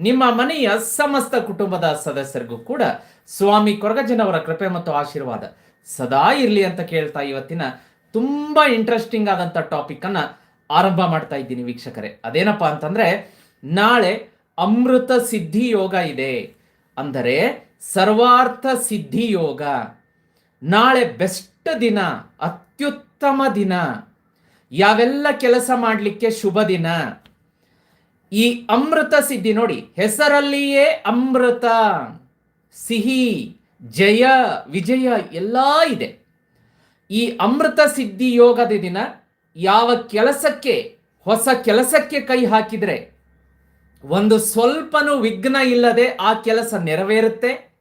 ನಿಮ್ಮ ಮನೆಯ ಸಮಸ್ತ ಕುಟುಂಬದ ಸದಸ್ಯರಿಗೂ ಕೂಡ ಸ್ವಾಮಿ ಕೊರಗಜ್ಜನವರ ಕೃಪೆ ಮತ್ತು ಆಶೀರ್ವಾದ ಸದಾ ಇರಲಿ ಅಂತ ಕೇಳ್ತಾ ಇವತ್ತಿನ ತುಂಬಾ ಇಂಟ್ರೆಸ್ಟಿಂಗ್ ಆದಂಥ ಟಾಪಿಕ್ ಅನ್ನ ಆರಂಭ ಮಾಡ್ತಾ ಇದ್ದೀನಿ ವೀಕ್ಷಕರೇ. ಅದೇನಪ್ಪ ಅಂತಂದ್ರೆ, ನಾಳೆ ಅಮೃತ ಸಿದ್ಧಿ ಯೋಗ ಇದೆ ಅಂದರೆ ಸರ್ವಾರ್ಥ ಸಿದ್ಧಿ ಯೋಗ. ನಾಳೆ ಬೆಸ್ಟ್ ದಿನ, ಅತ್ಯುತ್ತಮ ದಿನ. ಯಾವೆಲ್ಲ ಕೆಲಸ ಮಾಡಲಿಕ್ಕೆ ಶುಭ ದಿನ? ಈ ಅಮೃತ ಸಿದ್ಧಿ ನೋಡಿ, ಹೆಸರಲ್ಲಿಯೇ ಅಮೃತ, ಸಿಹಿ, ಜಯ, ವಿಜಯ ಎಲ್ಲ ಇದೆ. ಈ ಅಮೃತ ಸಿದ್ಧಿ ಯೋಗದ ದಿನ ಯಾವ ಕೆಲಸಕ್ಕೆ, ಹೊಸ ಕೆಲಸಕ್ಕೆ ಕೈ ಹಾಕಿದರೆ, ಒಂದು ಸ್ವಲ್ಪನೂ ವಿಘ್ನ ಇಲ್ಲದೆ ಆ ಕೆಲಸ ನೆರವೇರುತ್ತೆ.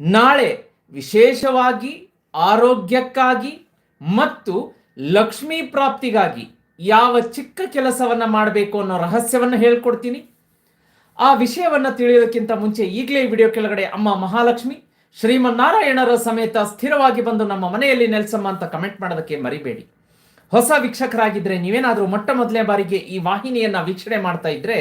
ನಾಳೆ ವಿಶೇಷವಾಗಿ ಆರೋಗ್ಯಕ್ಕಾಗಿ ಮತ್ತು ಲಕ್ಷ್ಮೀ ಪ್ರಾಪ್ತಿಗಾಗಿ ಯಾವ ಚಿಕ್ಕ ಕೆಲಸವನ್ನ ಮಾಡಬೇಕು ಅನ್ನೋ ರಹಸ್ಯವನ್ನು ಹೇಳ್ಕೊಡ್ತೀನಿ. ಆ ವಿಷಯವನ್ನು ತಿಳಿಯೋದಕ್ಕಿಂತ ಮುಂಚೆ ಈಗಲೇ ವಿಡಿಯೋ ಕೆಳಗಡೆ ಅಮ್ಮ ಮಹಾಲಕ್ಷ್ಮಿ, ಶ್ರೀಮನ್ನಾರಾಯಣರ ಸಮೇತ ಸ್ಥಿರವಾಗಿ ಬಂದು ನಮ್ಮ ಮನೆಯಲ್ಲಿ ನೆಲೆಸಮ್ಮ ಅಂತ ಕಮೆಂಟ್ ಮಾಡೋದಕ್ಕೆ ಮರಿಬೇಡಿ. ಹೊಸ ವೀಕ್ಷಕರಾಗಿದ್ದರೆ ನೀವೇನಾದರೂ ಮೊಟ್ಟ ಮೊದಲನೇ ಬಾರಿಗೆ ಈ ವಾಹಿನಿಯನ್ನು ವೀಕ್ಷಣೆ ಮಾಡ್ತಾ ಇದ್ದರೆ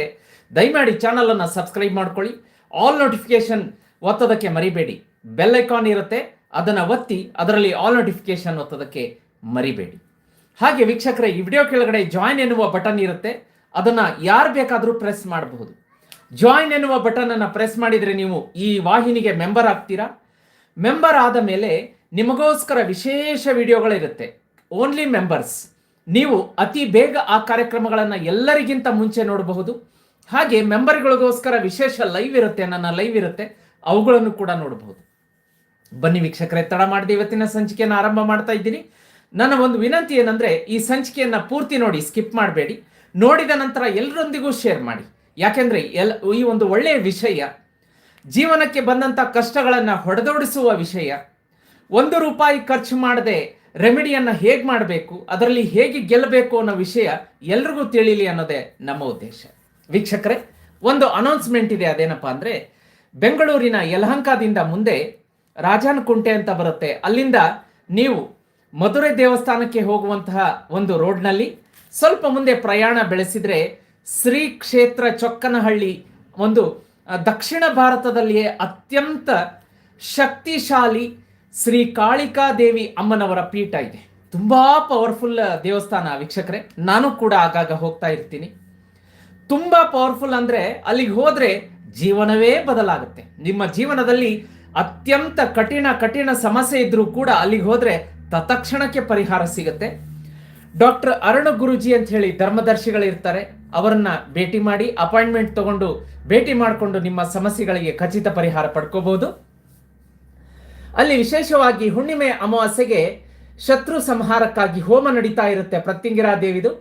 ದಯಮಾಡಿ ಚಾನಲನ್ನು ಸಬ್ಸ್ಕ್ರೈಬ್ ಮಾಡ್ಕೊಳ್ಳಿ. ಆಲ್ ನೋಟಿಫಿಕೇಶನ್ ಒತ್ತೋದಕ್ಕೆ ಮರಿಬೇಡಿ. ಬೆಲ್ ಐಕಾನ್ ಇರುತ್ತೆ, ಅದನ್ನು ಒತ್ತಿ, ಅದರಲ್ಲಿ ಆಲ್ ನೋಟಿಫಿಕೇಶನ್ ಒತ್ತೋದಕ್ಕೆ ಮರಿಬೇಡಿ. ಹಾಗೆ ವೀಕ್ಷಕರೇ, ಈ ವಿಡಿಯೋ ಕೆಳಗಡೆ ಜಾಯಿನ್ ಎನ್ನುವ ಬಟನ್ ಇರುತ್ತೆ. ಅದನ್ನ ಯಾರು ಬೇಕಾದರೂ ಪ್ರೆಸ್ ಮಾಡಬಹುದು ಜಾಯಿನ್ ಎನ್ನುವ ಬಟನ್ ಅನ್ನು ಪ್ರೆಸ್ ಮಾಡಿದರೆ ನೀವು ಈ ವಾಹಿನಿಗೆ ಮೆಂಬರ್ ಆಗ್ತೀರಾ? ಮೆಂಬರ್ ಆದ ಮೇಲೆ ನಿಮಗೋಸ್ಕರ ವಿಶೇಷ ವಿಡಿಯೋಗಳಿರುತ್ತೆ ಓನ್ಲಿ ಮೆಂಬರ್ಸ್ ನೀವು ಅತಿ ಬೇಗ ಆ ಕಾರ್ಯಕ್ರಮಗಳನ್ನು ಎಲ್ಲರಿಗಿಂತ ಮುಂಚೆ ನೋಡಬಹುದು. ಹಾಗೆ ಮೆಂಬರ್ಗಳಿಗೋಸ್ಕರ ವಿಶೇಷ ಲೈವ್ ಇರುತ್ತೆ, ನನ್ನ ಲೈವ್ ಇರುತ್ತೆ. ಅವುಗಳನ್ನು ಕೂಡ ನೋಡಬಹುದು. ಬನ್ನಿ ವೀಕ್ಷಕರೇ, ತಡ ಮಾಡಿದ ಇವತ್ತಿನ ಸಂಚಿಕೆಯನ್ನು ಆರಂಭ ಮಾಡ್ತಾ ಇದ್ದೀನಿ. ನನ್ನ ಒಂದು ವಿನಂತಿ ಏನಂದ್ರೆ ಈ ಸಂಚಿಕೆಯನ್ನು ಪೂರ್ತಿ ನೋಡಿ, ಸ್ಕಿಪ್ ಮಾಡಬೇಡಿ. ನೋಡಿದ ನಂತರ ಎಲ್ಲರೊಂದಿಗೂ ಶೇರ್ ಮಾಡಿ. ಯಾಕೆಂದ್ರೆ ಎಲ್, ಈ ಒಂದು ಒಳ್ಳೆಯ ವಿಷಯ, ಜೀವನಕ್ಕೆ ಬಂದಂತ ಕಷ್ಟಗಳನ್ನು ಹೊಡೆದೋಡಿಸುವ ವಿಷಯ, ಒಂದು ರೂಪಾಯಿ ಖರ್ಚು ಮಾಡದೆ ರೆಮಿಡಿಯನ್ನ ಹೇಗೆ ಮಾಡಬೇಕು, ಅದರಲ್ಲಿ ಹೇಗೆ ಗೆಲ್ಲಬೇಕು ಅನ್ನೋ ವಿಷಯ ಎಲ್ರಿಗೂ ತಿಳಿಲಿ ಅನ್ನೋದೇ ನಮ್ಮ ಉದ್ದೇಶ. ವೀಕ್ಷಕರೇ, ಒಂದು ಅನೌನ್ಸ್ಮೆಂಟ್ ಇದೆ. ಅದೇನಪ್ಪ ಅಂದ್ರೆ, ಬೆಂಗಳೂರಿನ ಯಲಹಂಕದಿಂದ ಮುಂದೆ ರಾಜಾನಕುಂಟೆ ಅಂತ ಬರುತ್ತೆ. ಅಲ್ಲಿಂದ ನೀವು ಮಧುರೆ ದೇವಸ್ಥಾನಕ್ಕೆ ಹೋಗುವಂತಹ ಒಂದು ರೋಡ್ನಲ್ಲಿ ಸ್ವಲ್ಪ ಮುಂದೆ ಪ್ರಯಾಣ ಬೆಳೆಸಿದರೆ ಶ್ರೀ ಕ್ಷೇತ್ರ ಚೊಕ್ಕನಹಳ್ಳಿ ಒಂದು ದಕ್ಷಿಣ ಭಾರತದಲ್ಲಿಯೇ ಅತ್ಯಂತ ಶಕ್ತಿಶಾಲಿ ಶ್ರೀ ಕಾಳಿಕಾ ದೇವಿ ಅಮ್ಮನವರ ಪೀಠ ಇದೆ. ತುಂಬ ಪವರ್ಫುಲ್ ದೇವಸ್ಥಾನ ವೀಕ್ಷಕರೇ. ನಾನು ಕೂಡ ಆಗಾಗ ಹೋಗ್ತಾ ಇರ್ತೀನಿ. ತುಂಬ ಪವರ್ಫುಲ್ ಅಂದರೆ ಅಲ್ಲಿಗೆ ಹೋದರೆ ಜೀವನವೇ ಬದಲಾಗುತ್ತೆ. ನಿಮ್ಮ ಜೀವನದಲ್ಲಿ ಅತ್ಯಂತ ಕಠಿಣ ಕಠಿಣ ಸಮಸ್ಯೆ ಇದ್ರೂ ಕೂಡ ಅಲ್ಲಿಗೆ ಹೋದ್ರೆ ತತ್ಕ್ಷಣಕ್ಕೆ ಪರಿಹಾರ ಸಿಗುತ್ತೆ. ಡಾಕ್ಟರ್ ಅರುಣ ಗುರುಜಿ ಅಂತ ಹೇಳಿ ಧರ್ಮದರ್ಶಿಗಳಿರ್ತಾರೆ. ಅವರನ್ನ ಭೇಟಿ ಮಾಡಿ ಅಪಾಯಿಂಟ್ಮೆಂಟ್ ತಗೊಂಡು ಭೇಟಿ ಮಾಡಿಕೊಂಡು ನಿಮ್ಮ ಸಮಸ್ಯೆಗಳಿಗೆ ಖಚಿತ ಪರಿಹಾರ ಪಡ್ಕೋಬಹುದು ಅಲ್ಲಿ ವಿಶೇಷವಾಗಿ ಹುಣ್ಣಿಮೆ ಅಮಾವಾಸ್ಯೆಗೆ ಶತ್ರು ಸಂಹಾರಕ್ಕಾಗಿ ಹೋಮ ನಡೀತಾ ಇರುತ್ತೆ ಪ್ರತ್ಯಂಗಿರಾ ದೇವಿದು.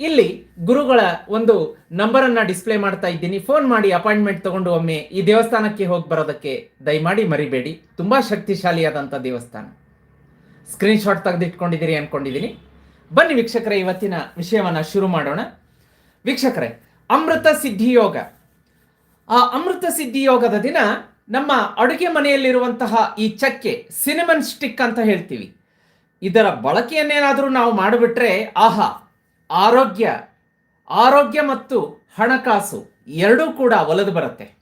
ಇಲ್ಲಿ ಗುರುಗಳ ಒಂದು ನಂಬರನ್ನು ಡಿಸ್ಪ್ಲೇ ಮಾಡ್ತಾ ಇದ್ದೀನಿ. ಫೋನ್ ಮಾಡಿ ಅಪಾಯಿಂಟ್ಮೆಂಟ್ ತಗೊಂಡು ಒಮ್ಮೆ ಈ ದೇವಸ್ಥಾನಕ್ಕೆ ಹೋಗಿ ಬರೋದಕ್ಕೆ ದಯಮಾಡಿ ಮರಿಬೇಡಿ. ತುಂಬಾ ಶಕ್ತಿಶಾಲಿಯಾದಂಥ ದೇವಸ್ಥಾನ. ಸ್ಕ್ರೀನ್ ಶಾಟ್ ತೆಗೆದಿಟ್ಕೊಂಡಿದ್ದೀರಿ ಅನ್ಕೊಂಡಿದ್ದೀನಿ. ಬನ್ನಿ ವೀಕ್ಷಕರೇ, ಇವತ್ತಿನ ವಿಷಯವನ್ನು ಶುರು ಮಾಡೋಣ. ವೀಕ್ಷಕರೇ, ಅಮೃತ ಸಿದ್ಧಿ ಯೋಗ. ಆ ಅಮೃತ ಸಿದ್ಧಿ ಯೋಗದ ದಿನ ನಮ್ಮ ಅಡುಗೆ ಮನೆಯಲ್ಲಿರುವಂತಹ ಈ ಚಕ್ಕೆ ಸಿನಿಮನ್ ಸ್ಟಿಕ್ ಅಂತ ಹೇಳ್ತೀವಿ. ಇದರ ಬಳಕೆಯನ್ನೇನಾದರೂ ನಾವು ಮಾಡಿಬಿಟ್ರೆ ಆಹಾ, ಆರೋಗ್ಯ ಆರೋಗ್ಯ ಮತ್ತು ಹಣಕಾಸು ಎರಡೂ ಕೂಡ ಒಲದು ಬರುತ್ತೆ.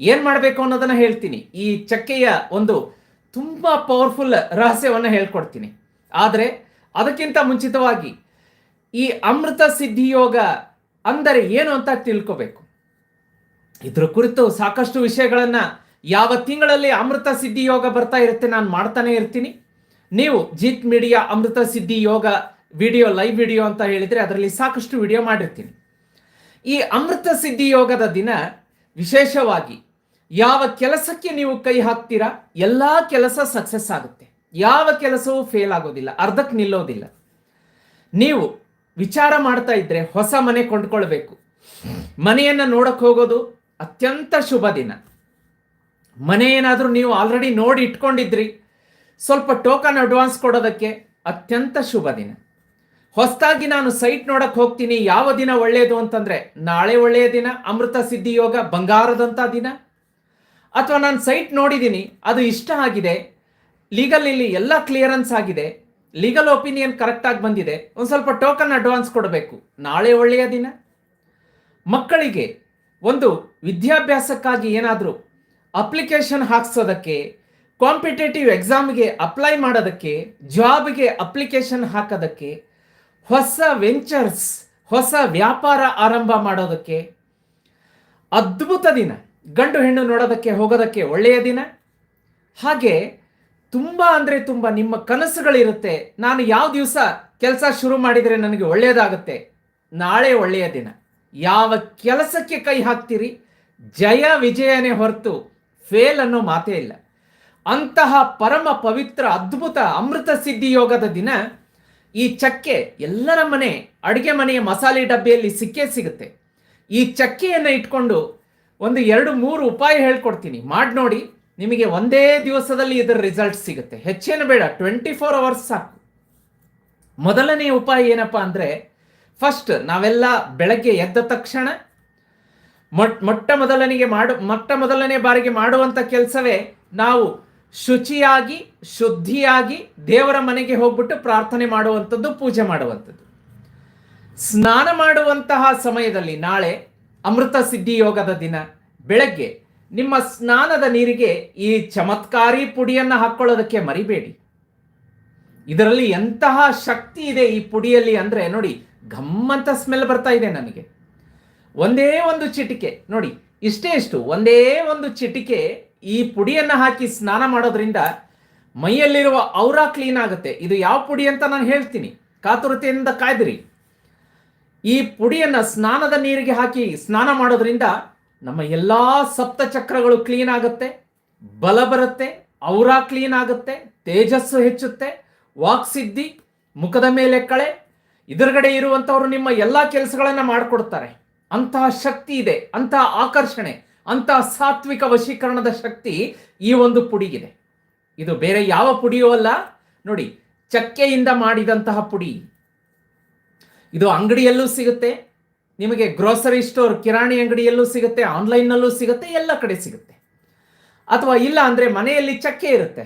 ಏನು ಮಾಡಬೇಕು ಅನ್ನೋದನ್ನ ಹೇಳ್ತೀನಿ. ಈ ಚಕ್ಕೆಯ ಒಂದು ತುಂಬಾ ಪವರ್ಫುಲ್ ರಹಸ್ಯವನ್ನು ಹೇಳ್ಕೊಡ್ತೀನಿ. ಆದರೆ ಅದಕ್ಕಿಂತ ಮುಂಚಿತವಾಗಿ ಈ ಅಮೃತ ಸಿದ್ಧಿಯೋಗ ಅಂದರೆ ಏನು ಅಂತ ತಿಳ್ಕೋಬೇಕು. ಇದ್ರ ಕುರಿತು ಸಾಕಷ್ಟು ವಿಷಯಗಳನ್ನು ಯಾವ ತಿಂಗಳಲ್ಲಿ ಅಮೃತ ಸಿದ್ಧಿ ಯೋಗ ಬರ್ತಾ ಇರುತ್ತೆ ನಾನು ಮಾಡ್ತಾನೆ ಇರ್ತೀನಿ. ನೀವು ಜೀತ್ ಮೀಡಿಯಾ ಅಮೃತ ಸಿದ್ಧಿ ಯೋಗ ವಿಡಿಯೋ, ಲೈವ್ ವಿಡಿಯೋ ಅಂತ ಹೇಳಿದ್ರೆ ಅದರಲ್ಲಿ ಸಾಕಷ್ಟು ವಿಡಿಯೋ ಮಾಡಿರ್ತೀನಿ. ಈ ಅಮೃತ ಸಿದ್ಧಿ ಯೋಗದ ದಿನ ವಿಶೇಷವಾಗಿ ಯಾವ ಕೆಲಸಕ್ಕೆ ನೀವು ಕೈ ಹಾಕ್ತೀರಾ, ಎಲ್ಲ ಕೆಲಸ ಸಕ್ಸಸ್ ಆಗುತ್ತೆ. ಯಾವ ಕೆಲಸವೂ ಫೇಲ್ ಆಗೋದಿಲ್ಲ, ಅರ್ಧಕ್ಕೆ ನಿಲ್ಲೋದಿಲ್ಲ. ನೀವು ವಿಚಾರ ಮಾಡ್ತಾ ಇದ್ರೆ ಹೊಸ ಮನೆ ಕೊಂಡ್ಕೊಳ್ಬೇಕು. ಮನೆಯನ್ನು ನೋಡಕ್ಕೆ ಹೋಗೋದು ಅತ್ಯಂತ ಶುಭ ದಿನ. ಮನೆ ಏನಾದರೂ ನೀವು ಆಲ್ರೆಡಿ ನೋಡಿ ಇಟ್ಕೊಂಡಿದ್ರಿ, ಸ್ವಲ್ಪ ಟೋಕನ್ ಅಡ್ವಾನ್ಸ್ ಕೊಡೋದಕ್ಕೆ ಅತ್ಯಂತ ಶುಭ ದಿನ. ಹೊಸದಾಗಿ ನಾನು ಸೈಟ್ ನೋಡಕ್ಕೆ ಹೋಗ್ತೀನಿ, ಯಾವ ದಿನ ಒಳ್ಳೆಯದು ಅಂತಂದರೆ ನಾಳೆ ಒಳ್ಳೆಯ ದಿನ, ಅಮೃತ ಸಿದ್ಧಿ ಯೋಗ ಬಂಗಾರದಂಥ ದಿನ. ಅಥವಾ ನಾನು ಸೈಟ್ ನೋಡಿದ್ದೀನಿ ಅದು ಇಷ್ಟ ಆಗಿದೆ ಲೀಗಲ್ ಇಲ್ಲಿ ಎಲ್ಲ ಕ್ಲಿಯರೆನ್ಸ್ ಆಗಿದೆ ಲೀಗಲ್ ಒಪಿನಿಯನ್ ಕರೆಕ್ಟಾಗಿ ಬಂದಿದೆ, ಒಂದು ಸ್ವಲ್ಪ ಟೋಕನ್ ಅಡ್ವಾನ್ಸ್ ಕೊಡಬೇಕು, ನಾಳೆ ಒಳ್ಳೆಯ ದಿನ. ಮಕ್ಕಳಿಗೆ ಒಂದು ವಿದ್ಯಾಭ್ಯಾಸಕ್ಕಾಗಿ ಏನಾದರೂ ಅಪ್ಲಿಕೇಶನ್ ಹಾಕ್ಸೋದಕ್ಕೆ ಕಾಂಪಿಟೇಟಿವ್ ಎಕ್ಸಾಮ್ಗೆ ಅಪ್ಲೈ ಮಾಡೋದಕ್ಕೆ ಜಾಬ್ಗೆ ಅಪ್ಲಿಕೇಶನ್ ಹಾಕೋದಕ್ಕೆ, ಹೊಸ ವೆಂಚರ್ಸ್ ಹೊಸ ವ್ಯಾಪಾರ ಆರಂಭ ಮಾಡೋದಕ್ಕೆ, ಅದ್ಭುತ ದಿನ. ಗಂಡು ಹೆಣ್ಣು ನೋಡೋದಕ್ಕೆ, ಹೋಗೋದಕ್ಕೆ ಒಳ್ಳೆಯ ದಿನ? ಹಾಗೆ ತುಂಬ ಅಂದರೆ ತುಂಬ ನಿಮ್ಮ ಕನಸುಗಳಿರುತ್ತೆ. ನಾನು ಯಾವ ದಿವಸ ಕೆಲಸ ಶುರು ಮಾಡಿದರೆ ನನಗೆ ಒಳ್ಳೆಯದಾಗುತ್ತೆ? ನಾಳೆ ಒಳ್ಳೆಯ ದಿನ. ಯಾವ ಕೆಲಸಕ್ಕೆ ಕೈ ಹಾಕ್ತೀರಿ? ಜಯ ವಿಜಯನೇ ಹೊರತು ಫೇಲ್ ಅನ್ನೋ ಮಾತೇ ಇಲ್ಲ. ಅಂತಹ ಪರಮ ಪವಿತ್ರ ಅದ್ಭುತ ಅಮೃತ ಸಿದ್ಧಿ ಯೋಗದ ದಿನ ಈ ಚಕ್ಕೆ ಎಲ್ಲರ ಮನೆ, ಅಡುಗೆ ಮನೆಯ ಮಸಾಲೆ ಡಬ್ಬಿಯಲ್ಲಿ ಸಿಕ್ಕೇ ಸಿಗುತ್ತೆ. ಈ ಚಕ್ಕೆಯನ್ನು ಇಟ್ಕೊಂಡು ಒಂದು ಎರಡು ಮೂರು ಉಪಾಯ ಹೇಳ್ಕೊಡ್ತೀನಿ. ಮಾಡಿ ನೋಡಿ. ನಿಮಗೆ ಒಂದೇ ದಿವಸದಲ್ಲಿ ಇದರ ರಿಸಲ್ಟ್ ಸಿಗುತ್ತೆ. ಹೆಚ್ಚೇನು ಬೇಡ. ಟ್ವೆಂಟಿ ಫೋರ್ ಅವರ್ಸ್ ಸಾಕು. ಮೊದಲನೇ ಉಪಾಯ ಏನಪ್ಪ ಅಂದರೆ ಫಸ್ಟ್ ನಾವೆಲ್ಲ ಬೆಳಗ್ಗೆ ಎದ್ದ ತಕ್ಷಣ ಮೊಟ್, ಮೊಟ್ಟ ಮೊದಲನಿಗೆ ಮಾಡು, ಮೊಟ್ಟ ಮೊದಲನೇ ಬಾರಿಗೆ ಮಾಡುವಂಥ ಕೆಲಸವೇ ನಾವು ಶುಚಿಯಾಗಿ, ಶುದ್ಧಿಯಾಗಿ ದೇವರ ಮನೆಗೆ ಹೋಗ್ಬಿಟ್ಟು ಪ್ರಾರ್ಥನೆ ಮಾಡುವಂಥದ್ದು, ಪೂಜೆ ಮಾಡುವಂಥದ್ದು. ಸ್ನಾನ ಮಾಡುವಂತಹ ಸಮಯದಲ್ಲಿ ನಾಳೆ ಅಮೃತ ಸಿದ್ಧಿ ಯೋಗದ ದಿನ. ಬೆಳಗ್ಗೆ ನಿಮ್ಮ ಸ್ನಾನದ ನೀರಿಗೆ ಈ ಚಮತ್ಕಾರಿ ಪುಡಿಯನ್ನು ಹಾಕ್ಕೊಳ್ಳೋದಕ್ಕೆ ಮರಿಬೇಡಿ. ಇದರಲ್ಲಿ ಎಂತಹ ಶಕ್ತಿ ಇದೆ ಈ ಪುಡಿಯಲ್ಲಿ ಅಂದರೆ ನೋಡಿ ಗಮ್ಮಂತ ಸ್ಮೆಲ್ ಬರ್ತಾ ಇದೆ ನನಗೆ ಒಂದೇ ಒಂದು ಚಿಟಿಕೆ, ನೋಡಿ, ಇಷ್ಟೇ ಇಷ್ಟು, ಒಂದೇ ಒಂದು ಚಿಟಿಕೆ ಈ ಪುಡಿಯನ್ನು ಹಾಕಿ ಸ್ನಾನ ಮಾಡೋದ್ರಿಂದ ಮೈಯಲ್ಲಿರುವ ಔರ ಕ್ಲೀನ್ ಆಗುತ್ತೆ. ಇದು ಯಾವ ಪುಡಿ ಅಂತ ನಾನು ಹೇಳ್ತೀನಿ. ಕಾತುರತೆಯಿಂದ ಕಾಯ್ದಿರಿ. ಈ ಪುಡಿಯನ್ನು ಸ್ನಾನದ ನೀರಿಗೆ ಹಾಕಿ ಸ್ನಾನ ಮಾಡೋದ್ರಿಂದ ನಮ್ಮ ಎಲ್ಲ ಸಪ್ತ ಚಕ್ರಗಳು ಕ್ಲೀನ್ ಆಗುತ್ತೆ, ಬಲ ಬರುತ್ತೆ ಔರಾ ಕ್ಲೀನ್ ಆಗುತ್ತೆ, ತೇಜಸ್ಸು ಹೆಚ್ಚುತ್ತೆ ವಾಕ್ಸಿದ್ಧಿ ಮುಖದ ಮೇಲೆ ಕಳೆ, ಎದುರುಗಡೆ ಇರುವಂಥವ್ರು ನಿಮ್ಮ ಎಲ್ಲ ಕೆಲಸಗಳನ್ನು ಮಾಡಿಕೊಡ್ತಾರೆ. ಅಂತಹ ಶಕ್ತಿ ಇದೆ, ಅಂತಹ ಆಕರ್ಷಣೆ, ಅಂತಹ ಸಾತ್ವಿಕ ವಶೀಕರಣದ ಶಕ್ತಿ ಈ ಒಂದು ಪುಡಿಗಿದೆ. ಇದು ಬೇರೆ ಯಾವ ಪುಡಿಯೂ ಅಲ್ಲ. ನೋಡಿ, ಚಕ್ಕೆಯಿಂದ ಮಾಡಿದಂತಹ ಪುಡಿ. ಇದು ಅಂಗಡಿಯಲ್ಲೂ ಸಿಗುತ್ತೆ, ನಿಮಗೆ ಗ್ರೋಸರಿ ಸ್ಟೋರ್ ಕಿರಾಣಿ ಅಂಗಡಿಯಲ್ಲೂ ಸಿಗುತ್ತೆ ಆನ್ಲೈನ್ನಲ್ಲೂ ಸಿಗುತ್ತೆ, ಎಲ್ಲ ಕಡೆ ಸಿಗುತ್ತೆ. ಅಥವಾ ಇಲ್ಲ ಅಂದರೆ ಮನೆಯಲ್ಲಿ ಚಕ್ಕೆ ಇರುತ್ತೆ.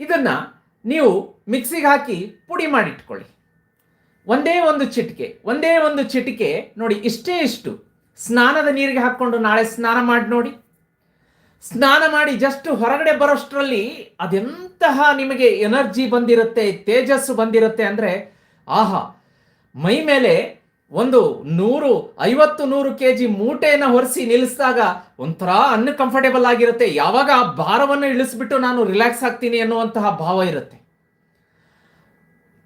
ಇದನ್ನು ನೀವು ಮಿಕ್ಸಿಗೆ ಹಾಕಿ ಪುಡಿ ಮಾಡಿಟ್ಕೊಳ್ಳಿ. ಒಂದೇ ಒಂದು ಚಿಟಿಕೆ, ಒಂದೇ ಒಂದು ಚಿಟಿಕೆ ನೋಡಿ ಇಷ್ಟೇ ಇಷ್ಟು. ಸ್ನಾನದ ನೀರಿಗೆ ಹಾಕ್ಕೊಂಡು ನಾಳೆ ಸ್ನಾನ ಮಾಡಿ ನೋಡಿ. ಸ್ನಾನ ಮಾಡಿ ಜಸ್ಟ್ ಹೊರಗಡೆ ಬರೋಷ್ಟರಲ್ಲಿ ಅದೆಂತಹ ನಿಮಗೆ ಎನರ್ಜಿ ಬಂದಿರುತ್ತೆ, ತೇಜಸ್ಸು ಬಂದಿರುತ್ತೆ ಅಂದರೆ, ಆಹಾ ಮೈ ಮೇಲೆ ಒಂದು ನೂರು, ಐವತ್ತು ನೂರು ಕೆ ಜಿ ಮೂಟೆಯನ್ನು ಹೊರಿಸಿ ನಿಲ್ಲಿಸಿದಾಗ ಒಂಥರ ಅನ್ಕಂಫರ್ಟೇಬಲ್ ಆಗಿರುತ್ತೆ. ಯಾವಾಗ ಆ ಭಾರವನ್ನು ಇಳಿಸ್ಬಿಟ್ಟು ನಾನು ರಿಲ್ಯಾಕ್ಸ್ ಆಗ್ತೀನಿ ಅನ್ನುವಂತಹ ಭಾವ ಇರುತ್ತೆ.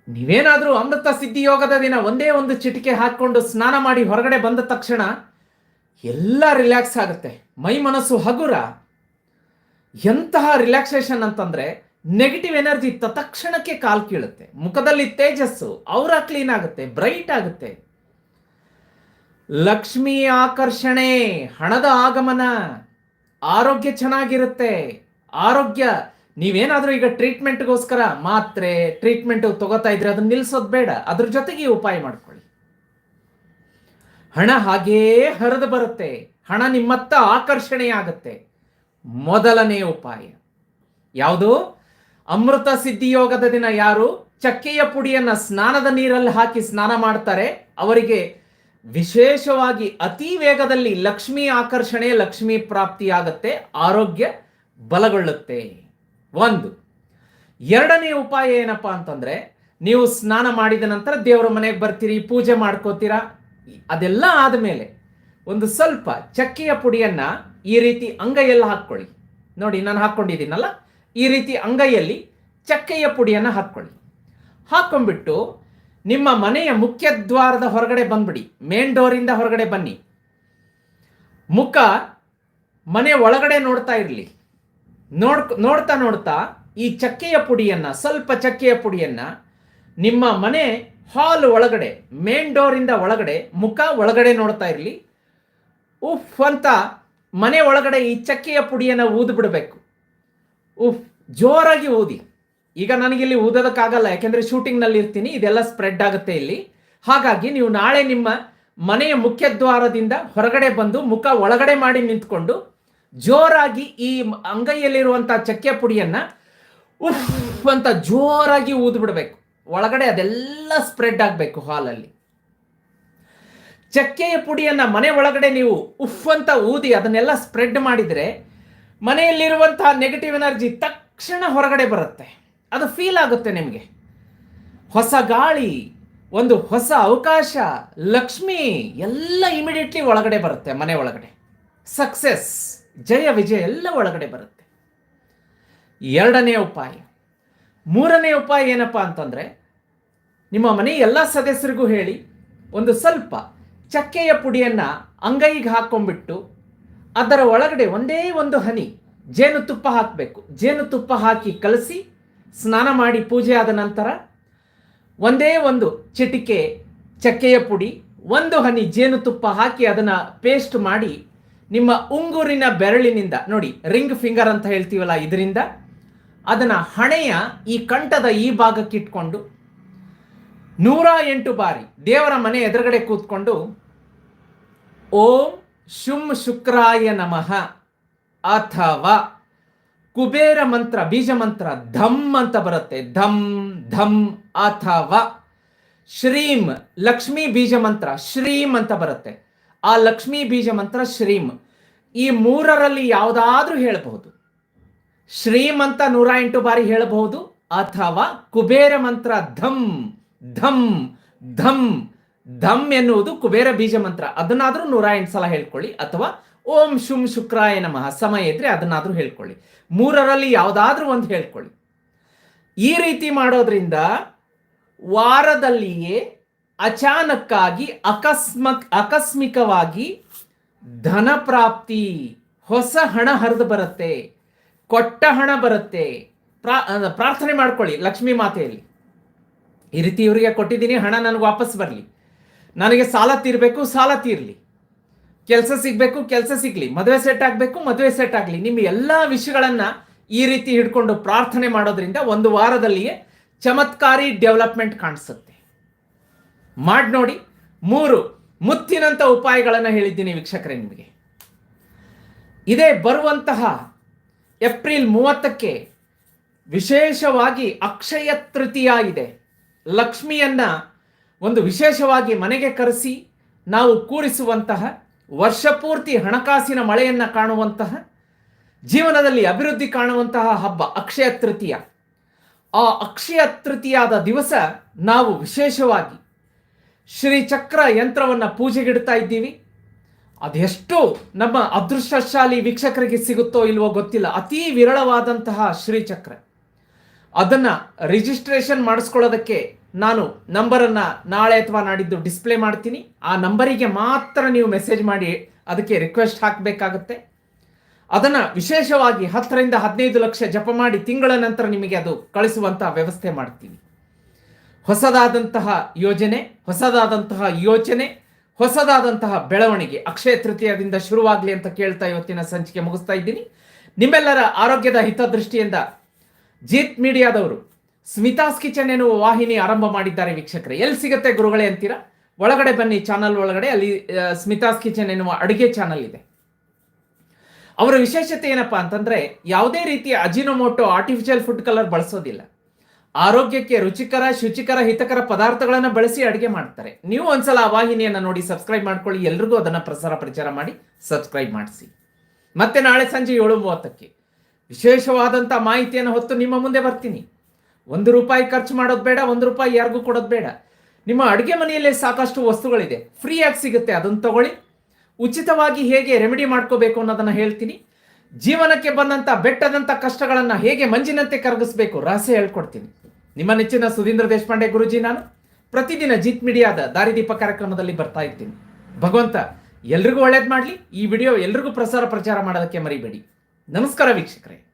ನೀವೇನಾದರೂ ಅಮೃತ ಸಿದ್ಧಿ ಯೋಗದ ದಿನ ಒಂದೇ ಒಂದು ಚಿಟಿಕೆ ಹಾಕ್ಕೊಂಡು ಸ್ನಾನ ಮಾಡಿ ಹೊರಗಡೆ ಬಂದ ತಕ್ಷಣ ಎಲ್ಲ ರಿಲ್ಯಾಕ್ಸ್ ಆಗುತ್ತೆ. ಮೈ ಮನಸ್ಸು ಹಗುರ. ಎಂತಹ ರಿಲ್ಯಾಕ್ಸೇಷನ್ ಅಂತಂದ್ರೆ ನೆಗೆಟಿವ್ ಎನರ್ಜಿ ತತ್ಕ್ಷಣಕ್ಕೆ ಕಾಲ್ ಕೀಳುತ್ತೆ. ಮುಖದಲ್ಲಿ ತೇಜಸ್ಸು ಅವರ ಕ್ಲೀನ್ ಆಗುತ್ತೆ ಬ್ರೈಟ್ ಆಗುತ್ತೆ. ಲಕ್ಷ್ಮಿ ಆಕರ್ಷಣೆ, ಹಣದ ಆಗಮನ, ಆರೋಗ್ಯ ಚೆನ್ನಾಗಿರುತ್ತೆ. ಆರೋಗ್ಯ, ನೀವೇನಾದರೂ ಈಗ ಟ್ರೀಟ್ಮೆಂಟ್ಗೋಸ್ಕರ ಮಾತ್ರೆ ಟ್ರೀಟ್ಮೆಂಟ್ ತಗೋತಾ ಇದ್ರೆ ಅದನ್ನ ನಿಲ್ಸೋದು ಬೇಡ. ಅದ್ರ ಜೊತೆಗೆ ಉಪಾಯ ಮಾಡ್ಕೊಳ್ಳಿ. ಹಣ ಹಾಗೇ ಹರಿದು ಬರುತ್ತೆ. ಹಣ ನಿಮ್ಮತ್ತ ಆಕರ್ಷಣೆ ಆಗುತ್ತೆ ಮೊದಲನೇ ಉಪಾಯ. ಯಾವುದು? ಅಮೃತ ಸಿದ್ಧಿಯೋಗದ ದಿನ ಯಾರು? ಚಕ್ಕೆಯ ಪುಡಿಯನ್ನ ಸ್ನಾನದ ನೀರಲ್ಲಿ ಹಾಕಿ ಸ್ನಾನ ಮಾಡ್ತಾರೆ. ಅವರಿಗೆ ವಿಶೇಷವಾಗಿ ಅತಿ ವೇಗದಲ್ಲಿ ಲಕ್ಷ್ಮಿ ಆಕರ್ಷಣೆ, ಲಕ್ಷ್ಮಿ ಪ್ರಾಪ್ತಿಯಾಗತ್ತೆ, ಆರೋಗ್ಯ ಬಲಗೊಳ್ಳುತ್ತೆ. ಒಂದು, ಎರಡನೇ ಉಪಾಯ ಏನಪ್ಪ ಅಂತಂದ್ರೆ, ನೀವು ಸ್ನಾನ ಮಾಡಿದ ನಂತರ ದೇವರ ಮನೆಗೆ ಬರ್ತೀರಿ, ಪೂಜೆ ಮಾಡ್ಕೋತೀರಾ, ಅದೆಲ್ಲ ಆದಮೇಲೆ ಒಂದು ಸ್ವಲ್ಪ ಚಕ್ಕೆಯ ಪುಡಿಯನ್ನ ಈ ರೀತಿ ಅಂಗೈಯಲ್ಲಿ ಹಾಕ್ಕೊಳ್ಳಿ. ನೋಡಿ, ನಾನು ಹಾಕ್ಕೊಂಡಿದ್ದೀನಲ್ಲ? ಈ ರೀತಿ ಅಂಗೈಯಲ್ಲಿ ಚಕ್ಕೆಯ ಪುಡಿಯನ್ನು ಹಾಕ್ಕೊಳ್ಳಿ. ಹಾಕ್ಕೊಂಡ್ಬಿಟ್ಟು ನಿಮ್ಮ ಮನೆಯ ಮುಖ್ಯ ದ್ವಾರದ ಹೊರಗಡೆ ಬಂದ್ಬಿಡಿ. ಮೇನ್ ಡೋರಿಂದ ಹೊರಗಡೆ ಬನ್ನಿ. ಮುಖ ಮನೆ ಒಳಗಡೆ ನೋಡ್ತಾ ಇರಲಿ. ನೋಡ್, ನೋಡ್ತಾ ನೋಡ್ತಾ ಈ ಚಕ್ಕೆಯ ಪುಡಿಯನ್ನ, ಸ್ವಲ್ಪ ಚಕ್ಕೆಯ ಪುಡಿಯನ್ನ ನಿಮ್ಮ ಮನೆ ಹಾಲ್ ಒಳಗಡೆ ಮೇನ್ ಡೋರಿಂದ ಒಳಗಡೆ, ಮುಖ ಒಳಗಡೆ ನೋಡ್ತಾ ಇರಲಿ. ಉಫ್ ಅಂತ ಮನೆ ಒಳಗಡೆ ಈ ಚಕ್ಕೆಯ ಪುಡಿಯನ್ನು ಊದು ಬಿಡಬೇಕು ಉಫ್, ಜೋರಾಗಿ ಊದಿ ಈಗ ನನಗೆ ಇಲ್ಲಿ ಓದೋದಕ್ಕಾಗಲ್ಲ, ಯಾಕೆಂದ್ರೆ ಶೂಟಿಂಗ್ನಲ್ಲಿ ಇರ್ತೀನಿ, ಇದೆಲ್ಲ ಸ್ಪ್ರೆಡ್ ಆಗುತ್ತೆ ಇಲ್ಲಿ. ಹಾಗಾಗಿ ನೀವು ನಾಳೆ ನಿಮ್ಮ ಮನೆಯ ಮುಖ್ಯ ದ್ವಾರದಿಂದ ಹೊರಗಡೆ ಬಂದು, ಮುಖ ಒಳಗಡೆ ಮಾಡಿ ನಿಂತ್ಕೊಂಡು, ಜೋರಾಗಿ ಈ ಅಂಗೈಯಲ್ಲಿರುವಂಥ ಚಕ್ಕೆ ಪುಡಿಯನ್ನ ಉಫ್ ಅಂತ ಜೋರಾಗಿ ಊದ್ಬಿಡ್ಬೇಕು. ಒಳಗಡೆ ಅದೆಲ್ಲ ಸ್ಪ್ರೆಡ್ ಆಗಬೇಕು ಹಾಲಲ್ಲಿ. ಚಕ್ಕೆಯ ಪುಡಿಯನ್ನ ಮನೆ ಒಳಗಡೆ ನೀವು ಉಫ್ ಅಂತ ಊದಿ ಅದನ್ನೆಲ್ಲ ಸ್ಪ್ರೆಡ್ ಮಾಡಿದ್ರೆ ಮನೆಯಲ್ಲಿರುವಂತಹ ನೆಗೆಟಿವ್ ಎನರ್ಜಿ ತಕ್ಷಣ ಹೊರಗಡೆ ಬರುತ್ತೆ. ಅದು ಫೀಲ್ ಆಗುತ್ತೆ ನಿಮಗೆ. ಹೊಸ ಗಾಳಿ, ಒಂದು ಹೊಸ ಅವಕಾಶ, ಲಕ್ಷ್ಮಿ ಎಲ್ಲ ಇಮಿಡಿಯೇಟ್ಲಿ ಒಳಗಡೆ ಬರುತ್ತೆ, ಮನೆ ಒಳಗಡೆ. ಸಕ್ಸೆಸ್ ಜಯ, ವಿಜಯ ಎಲ್ಲ ಒಳಗಡೆ ಬರುತ್ತೆ. ಎರಡನೇ ಉಪಾಯ. ಮೂರನೇ ಉಪಾಯ ಏನಪ್ಪ ಅಂತಂದರೆ, ನಿಮ್ಮ ಮನೆ ಎಲ್ಲ ಸದಸ್ಯರಿಗೂ ಹೇಳಿ, ಒಂದು ಸ್ವಲ್ಪ ಚಕ್ಕೆಯ ಪುಡಿಯನ್ನು ಅಂಗೈಗೆ ಹಾಕೊಂಡ್ಬಿಟ್ಟು ಅದರ ಒಳಗಡೆ ಒಂದೇ ಒಂದು ಹನಿ ಜೇನುತುಪ್ಪ ಹಾಕಬೇಕು. ಜೇನುತುಪ್ಪ ಹಾಕಿ ಕಲಸಿ, ಸ್ನಾನ ಮಾಡಿ ಪೂಜೆ ಆದ ನಂತರ ಒಂದೇ ಒಂದು ಚಿಟಿಕೆ, ಚಕ್ಕೆಯ ಪುಡಿ, ಒಂದು ಹನಿ ಜೇನುತುಪ್ಪ ಹಾಕಿ ಅದನ್ನು ಪೇಸ್ಟ್ ಮಾಡಿ ನಿಮ್ಮ ಉಂಗುರಿನ ಬೆರಳಿನಿಂದ, ನೋಡಿ, ರಿಂಗ್ ಫಿಂಗರ್ ಅಂತ ಹೇಳ್ತೀವಲ್ಲ ಇದರಿಂದ, ಅದನ್ನು ಹಣೆಯ ಈ ಕಂಠದ ಈ ಭಾಗಕ್ಕೆ ಇಟ್ಕೊಂಡು ನೂರ ಎಂಟು ಬಾರಿ ದೇವರ ಮನೆ ಎದುರುಗಡೆ ಕೂತ್ಕೊಂಡು ಓಂ ಶುಂ ಶುಕ್ರಾಯ ನಮಃ ಅಥವಾ ಕುಬೇರ ಮಂತ್ರ, ಬೀಜ ಮಂತ್ರ ಧಮ್ ಅಂತ ಬರುತ್ತೆ. ಧಮ್ ಧಮ್ ಅಥವಾ ಶ್ರೀಂ, ಲಕ್ಷ್ಮೀ ಬೀಜ ಮಂತ್ರ, ಶ್ರೀಂ ಅಂತ ಬರುತ್ತೆ. ಆ ಲಕ್ಷ್ಮೀ ಬೀಜ ಮಂತ್ರ, ಶ್ರೀಂ, ಈ ಮೂರರಲ್ಲಿ ಯಾವುದಾದ್ರೂ ಹೇಳಬಹುದು. ಶ್ರೀಂ ಅಂತ ನೂರ ಎಂಟು ಬಾರಿ ಹೇಳಬಹುದು, ಅಥವಾ ಕುಬೇರ ಮಂತ್ರ ಧಮ್ ಧಮ್ ಧಮ್ ಧಮ್ ಎನ್ನುವುದು ಕುಬೇರ ಬೀಜ ಮಂತ್ರ. ಅದನ್ನಾದರೂ ನೂರ ಎಂಟು ಸಲ ಹೇಳ್ಕೊಳ್ಳಿ. ಅಥವಾ ಓಂ ಶುಂ ಶುಕ್ರಾಯ ನಮಃ. ಸಮಯ ಇದ್ರೆ ಅದನ್ನಾದರೂ ಹೇಳ್ಕೊಳ್ಳಿ. ಮೂರರಲ್ಲಿ ಯಾವುದಾದ್ರೂ ಒಂದು ಹೇಳ್ಕೊಳ್ಳಿ. ಈ ರೀತಿ ಮಾಡೋದ್ರಿಂದ ವಾರದಲ್ಲಿಯೇ ಅಚಾನಕ್ಕಾಗಿ ಅಕಸ್ಮಕ್ ಆಕಸ್ಮಿಕವಾಗಿ ಧನ ಪ್ರಾಪ್ತಿ, ಹೊಸ ಹಣ ಹರಿದು ಬರುತ್ತೆ, ಕೊಟ್ಟ ಹಣ ಬರುತ್ತೆ. ಪ್ರಾ ಪ್ರಾರ್ಥನೆ ಮಾಡ್ಕೊಳ್ಳಿ ಲಕ್ಷ್ಮೀ ಮಾತೆಯಲ್ಲಿ. ಈ ರೀತಿ ಇವರಿಗೆ ಕೊಟ್ಟಿದ್ದೀನಿ, ಹಣ ನನಗೆ ವಾಪಸ್ ಬರಲಿ. ನನಗೆ ಸಾಲ ತೀರಬೇಕು, ಸಾಲ ತೀರಲಿ. ಕೆಲಸ ಸಿಗಬೇಕು, ಕೆಲಸ ಸಿಗಲಿ. ಮದುವೆ ಸೆಟ್ ಆಗಬೇಕು, ಮದುವೆ ಸೆಟ್ ಆಗಲಿ. ನಿಮ್ಮ ಎಲ್ಲ ವಿಷಯಗಳನ್ನು ಈ ರೀತಿ ಹಿಡ್ಕೊಂಡು ಪ್ರಾರ್ಥನೆ ಮಾಡೋದ್ರಿಂದ ಒಂದು ವಾರದಲ್ಲಿಯೇ ಚಮತ್ಕಾರಿ ಡೆವಲಪ್ಮೆಂಟ್ ಕಾಣಿಸುತ್ತೆ. ಮಾಡಿ ನೋಡಿ. ಮೂರು, ಮುತ್ತಿನಂತ ಉಪಾಯಗಳನ್ನು ಹೇಳಿದ್ದೀನಿ ವೀಕ್ಷಕರೇ ನಿಮಗೆ. ಇದೇ ಬರುವಂತಹ ಏಪ್ರಿಲ್ ಮೂವತ್ತಕ್ಕೆ ವಿಶೇಷವಾಗಿ ಅಕ್ಷಯ ತೃತೀಯ ಇದೆ. ಲಕ್ಷ್ಮಿಯನ್ನ ಒಂದು ವಿಶೇಷವಾಗಿ ಮನೆಗೆ ಕರೆಸಿ ನಾವು ಕೂರಿಸುವಂತಹ ವರ್ಷಪೂರ್ತಿ ಹಣಕಾಸಿನ ಮಳೆಯನ್ನು ಕಾಣುವಂತಹ ಜೀವನದಲ್ಲಿ ಅಭಿವೃದ್ಧಿ ಕಾಣುವಂತಹ ಹಬ್ಬ ಅಕ್ಷಯ ತೃತೀಯ. ಆ ಅಕ್ಷಯ ತೃತೀಯಾದ ದಿವಸ ನಾವು ವಿಶೇಷವಾಗಿ ಶ್ರೀಚಕ್ರ ಯಂತ್ರವನ್ನು ಪೂಜೆಗಿಡ್ತಾ ಇದ್ದೀವಿ. ಅದೆಷ್ಟು ನಮ್ಮ ಅದೃಷ್ಟಶಾಲಿ ವೀಕ್ಷಕರಿಗೆ ಸಿಗುತ್ತೋ ಇಲ್ವೋ ಗೊತ್ತಿಲ್ಲ. ಅತಿ ವಿರಳವಾದಂತಹ ಶ್ರೀಚಕ್ರ ಅದನ್ನು ರಿಜಿಸ್ಟ್ರೇಷನ್ ಮಾಡಿಸ್ಕೊಳ್ಳೋದಕ್ಕೆ ನಾನು ನಂಬರನ್ನು ನಾಳೆ ಅಥವಾ ನಾಡಿದ್ದು ಡಿಸ್ಪ್ಲೇ ಮಾಡ್ತೀನಿ. ಆ ನಂಬರಿಗೆ ಮಾತ್ರ ನೀವು ಮೆಸೇಜ್ ಮಾಡಿ ಅದಕ್ಕೆ ರಿಕ್ವೆಸ್ಟ್ ಹಾಕಬೇಕಾಗುತ್ತೆ. ಅದನ್ನು ವಿಶೇಷವಾಗಿ ಹತ್ತರಿಂದ ಹದಿನೈದು ಲಕ್ಷ ಜಪ ಮಾಡಿ ತಿಂಗಳ ನಂತರ ನಿಮಗೆ ಅದು ಕಳಿಸುವಂತಹ ವ್ಯವಸ್ಥೆ ಮಾಡ್ತೀನಿ. ಹೊಸದಾದಂತಹ ಯೋಜನೆ, ಹೊಸದಾದಂತಹ ಯೋಚನೆ, ಹೊಸದಾದಂತಹ ಬೆಳವಣಿಗೆ ಅಕ್ಷಯ ತೃತೀಯದಿಂದ ಶುರುವಾಗಲಿ ಅಂತ ಕೇಳ್ತಾ ಇವತ್ತಿನ ಸಂಚಿಕೆ ಮುಗಿಸ್ತಾ ಇದ್ದೀನಿ. ನಿಮ್ಮೆಲ್ಲರ ಆರೋಗ್ಯದ ಹಿತದೃಷ್ಟಿಯಿಂದ ಜೀತ್ ಮೀಡಿಯಾದವರು ಸ್ಮಿತಾಸ್ ಕಿಚನ್ ಎನ್ನುವ ವಾಹಿನಿ ಆರಂಭ ಮಾಡಿದ್ದಾರೆ ವೀಕ್ಷಕರೇ. ಎಲ್ಲಿ ಸಿಗುತ್ತೆ ಗುರುಗಳೇ ಅಂತೀರಾ? ಒಳಗಡೆ ಬನ್ನಿ, ಚಾನಲ್ ಒಳಗಡೆ, ಅಲ್ಲಿ ಸ್ಮಿತಾಸ್ ಕಿಚನ್ ಎನ್ನುವ ಅಡುಗೆ ಚಾನಲ್ ಇದೆ. ಅವರ ವಿಶೇಷತೆ ಏನಪ್ಪಾ ಅಂತಂದ್ರೆ, ಯಾವುದೇ ರೀತಿಯ ಅಜಿನೋಮೋಟೋ ಆರ್ಟಿಫಿಷಿಯಲ್ ಫುಡ್ ಕಲರ್ ಬಳಸೋದಿಲ್ಲ. ಆರೋಗ್ಯಕ್ಕೆ ರುಚಿಕರ, ಶುಚಿಕರ, ಹಿತಕರ ಪದಾರ್ಥಗಳನ್ನು ಬಳಸಿ ಅಡುಗೆ ಮಾಡ್ತಾರೆ. ನೀವು ಒಂದ್ಸಲ ಆ ವಾಹಿನಿಯನ್ನು ನೋಡಿ ಸಬ್ಸ್ಕ್ರೈಬ್ ಮಾಡ್ಕೊಳ್ಳಿ, ಎಲ್ರಿಗೂ ಅದನ್ನ ಪ್ರಸಾರ ಪ್ರಚಾರ ಮಾಡಿ ಸಬ್ಸ್ಕ್ರೈಬ್ ಮಾಡಿಸಿ. ಮತ್ತೆ ನಾಳೆ ಸಂಜೆ ಏಳು ಮೂವತ್ತಕ್ಕೆ ವಿಶೇಷವಾದಂಥ ಮಾಹಿತಿಯನ್ನು ಹೊತ್ತು ನಿಮ್ಮ ಮುಂದೆ ಬರ್ತೀನಿ. ಒಂದು ರೂಪಾಯಿ ಖರ್ಚು ಮಾಡೋದು ಬೇಡ, ಒಂದು ರೂಪಾಯಿ ಯಾರಿಗೂ ಕೊಡೋದು ಬೇಡ. ನಿಮ್ಮ ಅಡುಗೆ ಮನೆಯಲ್ಲೇ ಸಾಕಷ್ಟು ವಸ್ತುಗಳಿದೆ. ಫ್ರೀಯಾಗಿ ಸಿಗುತ್ತೆ ಅದನ್ನು ತಗೊಳ್ಳಿ. ಉಚಿತವಾಗಿ ಹೇಗೆ ರೆಮಿಡಿ ಮಾಡ್ಕೋಬೇಕು ಅನ್ನೋದನ್ನ ಹೇಳ್ತೀನಿ. ಜೀವನಕ್ಕೆ ಬಂದಂಥ ಬೆಟ್ಟದಂಥ ಕಷ್ಟಗಳನ್ನು ಹೇಗೆ ಮಂಜಿನಂತೆ ಕರಗಿಸ್ಬೇಕು ರಹಸ್ಯ ಹೇಳ್ಕೊಡ್ತೀನಿ. ನಿಮ್ಮ ನೆಚ್ಚಿನ ಸುಧೀಂದ್ರ ದೇಶಪಾಂಡೆ ಗುರುಜಿ ನಾನು. ಪ್ರತಿದಿನ ಜಿತ್ ಮೀಡಿಯಾದ ದಾರಿದೀಪ ಕಾರ್ಯಕ್ರಮದಲ್ಲಿ ಬರ್ತಾ ಇರ್ತೀನಿ. ಭಗವಂತ, ಎಲ್ರಿಗೂ ಒಳ್ಳೇದು ಮಾಡಲಿ. ಈ ವಿಡಿಯೋ ಎಲ್ರಿಗೂ ಪ್ರಸಾರ ಪ್ರಚಾರ ಮಾಡೋದಕ್ಕೆ ಮರಿಬೇಡಿ. ನಮಸ್ಕಾರ ವೀಕ್ಷಕರೇ.